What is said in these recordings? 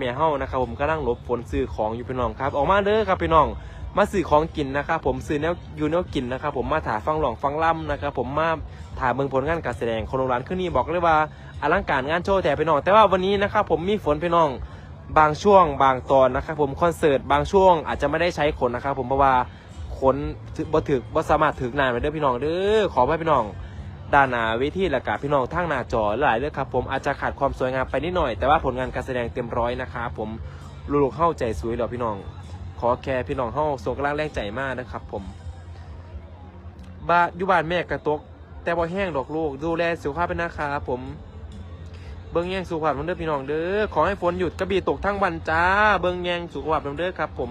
แม่เฮานะครับผมกำลังหลบฝนซื้อของอยู่พี่น้องครับ ออกมาเด้อครับพี่น้องมาซื้อของกินนะครับผมซื้อแนวอยู่แนวกินนะครับผมมาถ่ายฟังหลองฟังล่ำนะครับผมมาถ่ายเบิ่งผลงานการแสดงคนโรงร้านขึ้นนี่บอกเลยว่าอลังการงานโชว์แต่พี่น้อง แต่ว่าวันนี้นะครับผมมีฝนพี่น้องบางช่วงบางตอนนะครับผมคอนเสิร์ตบางช่วงอาจจะไม่ได้ใช้ขนนะครับผมเพราะว่าขนบ่ถึกบ่สามารถถึกนานไปเด้อพี่น้องเด้อขอให้พี่น้อง ด้านหน้าเวทีและกับพี่น้องทั้งหน้าจอหลายเรื่องครับผมอาจจะขาดความสวยงามไปนิดหน่อย แต่ว่าผลงานการแสดงเต็มร้อยนะครับผมลูกๆเข้าใจสวยแล้วพี่น้อง ขอแค่พี่น้องเข้าส่งกำลังแรงใจมากนะครับผมบ้านอยู่บ้านแม่กระตก แต่บ่แห้งดอกลูกดูแลสุขภาพเป็นนะครับผมเบิ้งแยงสุขภาพน้ำเด้อพี่น้องเด้อขอให้ฝนหยุดกระบี่ตกทั้งวันจ้า เบิ้งแยงสุขภาพน้ำเด้อครับ ผม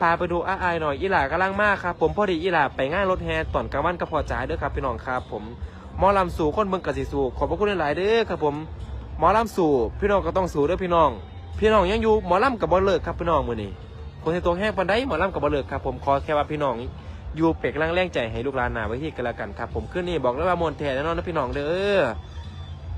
พาไปดูอ้าอายหน่อยอีหล่ากำลังมากครับผมพอดีอีหล่าไปง่านรถแห่ตอนกลางวันก็พอจ่ายเด้อครับพี่น้องครับผม หมอลำสู่คนเบิ้งกะสิสู่ขอบพระคุณหลายๆเด้อครับผมหมอลำสู่พี่น้องก็ต้องสู่เด้อพี่น้อง พี่น้องยังอยู่หมอลำกับบ่เลิกครับพี่น้องมือนี้คนที่ตัวแห้งปันได้หมอลำกับบ่เลิกครับผมขอแค่ว่าพี่น้องอยู่เป็กร่างแรงใจให้ลูกหลานหนาไว้ที่กันล้วกันครับผมขึ้นนี่บอกเลยว่ามนแท้แน่นอนนะพี่น้องเด้อ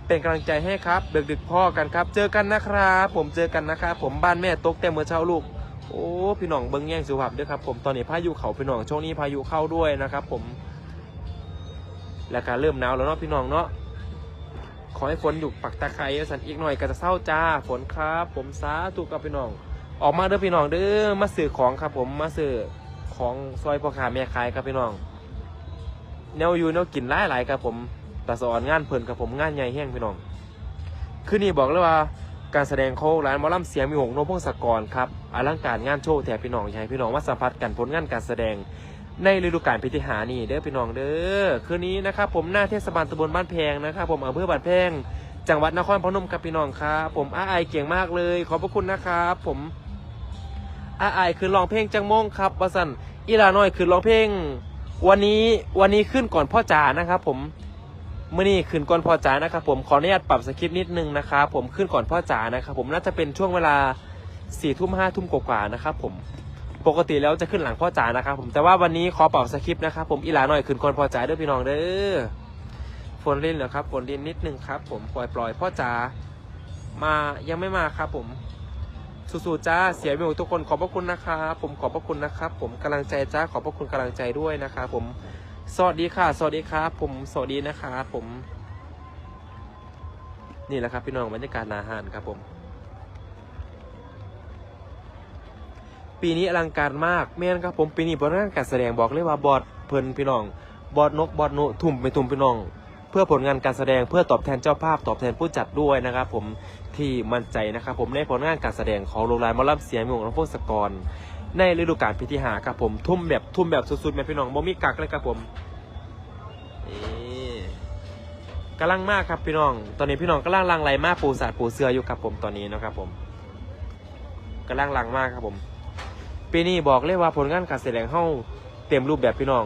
เป็นกำลังใจให้ครับดึกดึกๆพ่อกันครับ เจอกันนะครับผมเจอกันนะครับผมบ้านแม่ตกแต่เมื่อเช้าลูก โอ้พี่น้องเบิ้งแย่งสุภาพด้วยครับผมตอนนี้พายุเขาพี่น้องช่วงนี้พายุเข้าด้วยนะครับผม แล้วก็เริ่มหนาวแล้วเนาะพี่น้องเนาะขอให้ฝนหยุดปักตะไคร้สันอีกหน่อยก็จะเศร้าจ้าฝนครับ ผมสาธุกับพี่น้อง ออกมาเด้อพี่น้องเด้อมาซื้อของครับ ผมมาซื้อของซอยพ่อค้าแม่ขายครับพี่น้องแนวอยู่แนวกินหลายหลายๆครับผมตาสอนงานเพลินครับผมงานใหญ่แห้งพี่น้องคือนี่บอกเลยว่าการแสดงโคร้านมอลำเสียงมีหงโนพงศกรครับอลังการงานโชว์แถบพี่น้องให้พี่น้องมาสัมผัสกันผลงานการแสดง ในฤดูกาลพิธีหานี่เด้อพี่น้องเด้อคืนนี้นะครับผมหน้าเทศบาลตำบลบ้านแพงนะครับผมอำเภอบ้านแพง จังหวัดนครพนมครับพี่น้องครับผมอาไอเก่งมากเลย ขอบพระคุณนะครับผมอาไอคือร้องเพลงจังมงครับวสันอีลาน้อยคือร้องเพลง วันนี้วันนี้ขึ้นก่อนพ่อจ๋านะครับ ผมเมื่อนี้ขึ้นก่อนพ่อจ๋านะครับผมขออนุญาตปรับสคริปต์นิดนึงนะครับผมขึ้นก่อนพ่อจ๋านะครับผมน่าจะเป็นช่วงเวลาสี่ทุ่มห้าทุ่มกว่าๆนะครับผม ปกติแล้วจะขึ้นหลังพ่อจ๋านะครับผมแต่ว่าวันนี้ขอปรับสคริปต์นะครับผมอีหลาหน่อยขึ้นก่อนพ่อจ๋าเด้อพี่น้องเด้อฝนเล่นเหรอครับฝนเล่นนิดนึงครับ ผมปล่อยปล่อยๆพ่อจ๋ามายังไม่มาครับผมสู้ๆจ้าเสียไปหมดทุกคนขอบพระคุณนะครับผมขอบพระคุณนะครับ ผมกำลังใจจ้าขอบพระคุณกำลังใจด้วยนะครับผมสวัสดีค่ะ สวัสดีครับ ผมสวัสดีนะครับผม นี่แหละครับพี่น้องบรรยากาศนาหารครับผม ปีนี้อลังการมากแม่นครับผมปีนี้ผลงานการแสดงบอกเลยว่าบอดเพลินพี่น้องบอดนกบอดนุทุ่มไปทุ่มพี่น้อง เพื่อผลงานการแสดงเพื่อตอบแทนเจ้าภาพตอบแทนผู้จัดด้วยนะครับผมที่มั่นใจนะครับผมในผลงานการแสดงของโรงแรมมอลลับเสียงมงของพวกสกร ในฤดูกาลพิธีหาครับผมทุ่มแบบทุ่มแบบสุดๆแม่พี่น้องบ่มีกักเลยครับผมนี่กำลังมากครับพี่น้อง ตอนนี้พี่น้องกำลังลังไหลมากปูสาดปูเสืออยู่ครับผมตอนนี้นะครับผมกำลังลังมากครับผม ปีนี้บอกเลยว่าผลงานการแสดงเฮาเต็มรูปแบบพี่น้อง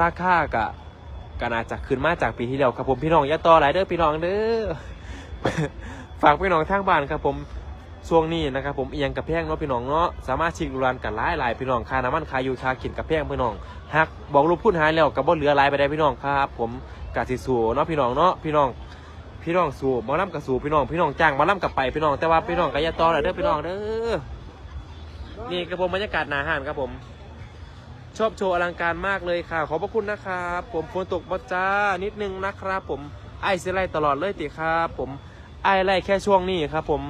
ราคากะก็น่าจะขึ้นมาจากปีที่แล้วครับผมพี่น้องอย่าต่อหลายเด้อพี่น้องเด้อฝากพี่น้องทางบ้านครับผมช่วงนี้นะครับผมเอียงกับแพงเนาะพี่น้องเนาะสามารถชิงดูรานกันหลายหลายพี่น้องค่าน้ำมันค่ายู่ค่ากินกับแพงพี่น้องหักบอกลูกพูดหายแล้วกับบ่เหลือหลายไปได้พี่น้องครับ ผมกาสิสูเนาะพี่น้องเนาะพี่น้อง พี่น้องสู่หมอลำกับสู่พี่น้องพี่น้องจ้างหมอลำกับไปพี่น้องแต่ว่าพี่น้องก็อย่าตอหลายเด้อพี่น้องเด้อนี่ครับผมบรรยากาศหนาหานครับผม ชอบโชว์อลังการมากเลยค่ะ ขอบพระคุณนะครับผมฝนตกมาจ้านิดนึงนะครับ ผมไอซ์ไลตลอดเลยติครับผมไอไล่แค่ช่วงนี้ครับ ผม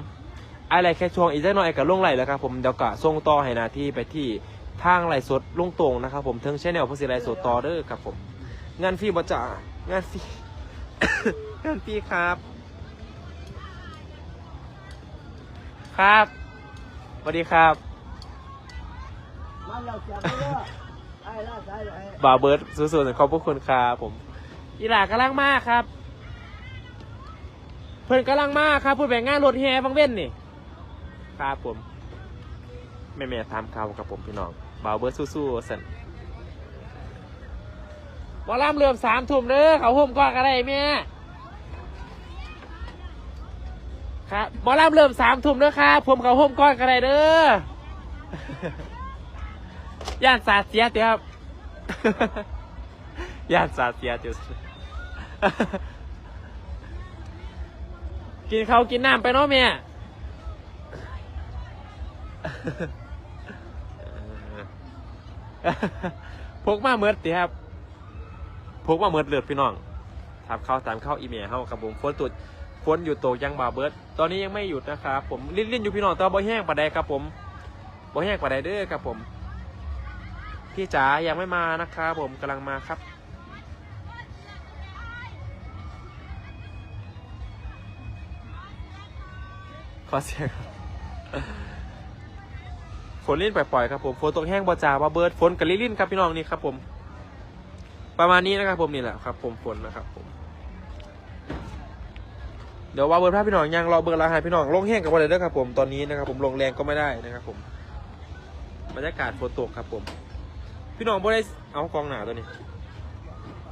ไอไล่แค่ช่วงอีกสักหน่อยกับลงไหลแล้วครับผมเดี๋ยวกะส่งต่อให้นาที่ไปที่ทางไหลสดลงตรงนะครับ ผมเทิงแชนแนลพู้สิไลสดต่อเด้อครับผม งานฟรีบ่จ้างานฟรี งานฟรีครับ ครับสวัสดีครับมันเราจะไม่เลิกไอ้ล่าสายไอ้บาวเบิร์ดสู้ๆขอบพระคุณครับผม อีหลากำลังมากครับ เพื่อนกำลังมากครับพูดแบ่งงานรถแห่บังเว้นนี่ครับผมแม่แม่ๆทำข่าวกับผมพี่น้องบาวเบิร์ดสู้ๆสัน บอลล่ำเริ่มสามทุ่มเด้อเขาห่มก่อนกันได้แม่ครับบอลล่ำเริ่มสามทุ่มเด้อครับผมเขาห่มก่อนกันได้เด้อย่านสาดเสียเตียครับย่านสาดเสียเตียกินเขากินน้ำไปเนาะแม่พกมาเมิดติครับ พกมาเมิดเลือดพี่น้องถามเข้าตามเข้าอีเมลเฮาครับผมฝนตุดฝนอยู่โตกยังบาเบิร์ดตอนนี้ยังไม่หยุดนะครับผมลิ้นลิ้นอยู่พี่น้องแต่บ่แห้งปานใดครับผมบ่แห้งปานใดเด้อครับผมพี่จ๋ายังไม่มานะครับผมกำลังมาครับขอเสียงฝนลิ่นปล่อยๆครับผมฝนตกแห้งบอจาบาเบิร์ดฝนกับลิลิ่นครับพี่น้องนี่ครับผม ประมาณนี้นะครับผมนี่แหละครับ ผมฝนนะครับผม เดี๋ยวว่าเบิร์ดพาพี่น้องยังรอเบิร์ดลาหายพี่น้องลงแห้งกับวันเดอร์ครับผมตอนนี้นะครับ ผมลงแรงก็ไม่ได้นะครับ ผมบรรยากาศฝนตกครับ ผม พี่น้องบ่ได้เอากองหนาตัวนี้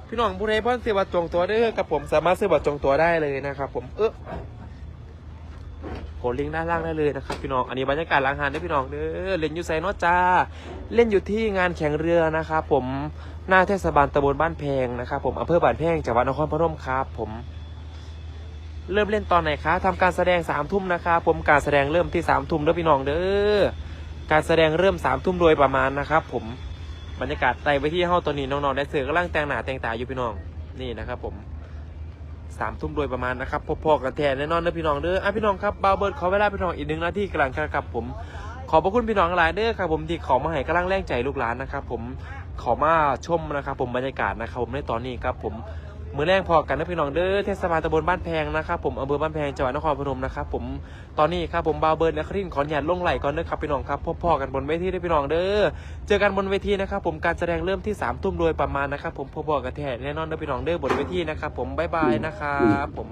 พี่น้องผู้ใดเพิ่นซื้อบัตรจองตัวได้อครับผมสามารถซื้อบัตรจองตัวได้เลยนะครับ ผมเออ กดลิงก์ด้านล่างได้เลยนะครับพี่น้อง อันนี้บรรยากาศล้างหานได้พี่น้องเด้อเล่นอยู่ไซโนจ้า เล่นอยู่ที่งานแข่งเรือนะครับผม หน้าเทศบาลตำบลบ้านแพงนะครับผมอำเภอบ้านแพงจังหวัดนครพนมครับผมเริ่มเล่นตอนไหนคะทำการแสดงสามทุ่มนะครับผมการแสดงเริ่มที่สามทุ่มเด้อพี่น้องเด้อ การแสดงเริ่มสามทุ่มโดยประมาณนะครับผม บรรยากาศไต่ไปที่ห้องตัวนี้น้องๆได้เสือกำลังแต่งหน้าแต่งตาอยู่พี่น้อง นี่นะครับผม สามทุ่มโดยประมาณนะครับพอๆกันแทนแน่นอนนะพี่น้องเด้ออะพี่น้องครับบาวเบิร์ดขอเวลาพี่น้องอีกหนึ่งนาทีกำลังครับผม ขอบพระคุณพี่น้องหลายเด้อครับผมที่ขอมาให้กำลังแรงใจลูกหลานนะครับผมขอมาชมนะครับผมบรรยากาศนะครับผมในตอนนี้ครับผม มือแรงพอกันนะพี่น้องเด้อเทศบาลตำบลบ้านแพงนะครับผมอำเภอบ้านแพงจังหวัดนครพนมนะครับผมตอนนี้ครับผมบาวเบิร์ดและครินขอนุญาตลงไหลก่อนเด้อครับพี่น้องครับพบๆกันบนเวทีเด้อพี่น้องเด้อเจอกันบนเวทีนะครับผมการแสดงเริ่มที่สามทุ่มโดยประมาณนะครับผมพบๆกันแทนแน่นอนเด้อพี่น้องเด้อบนเวทีนะครับผมบ๊ายบายนะครับผม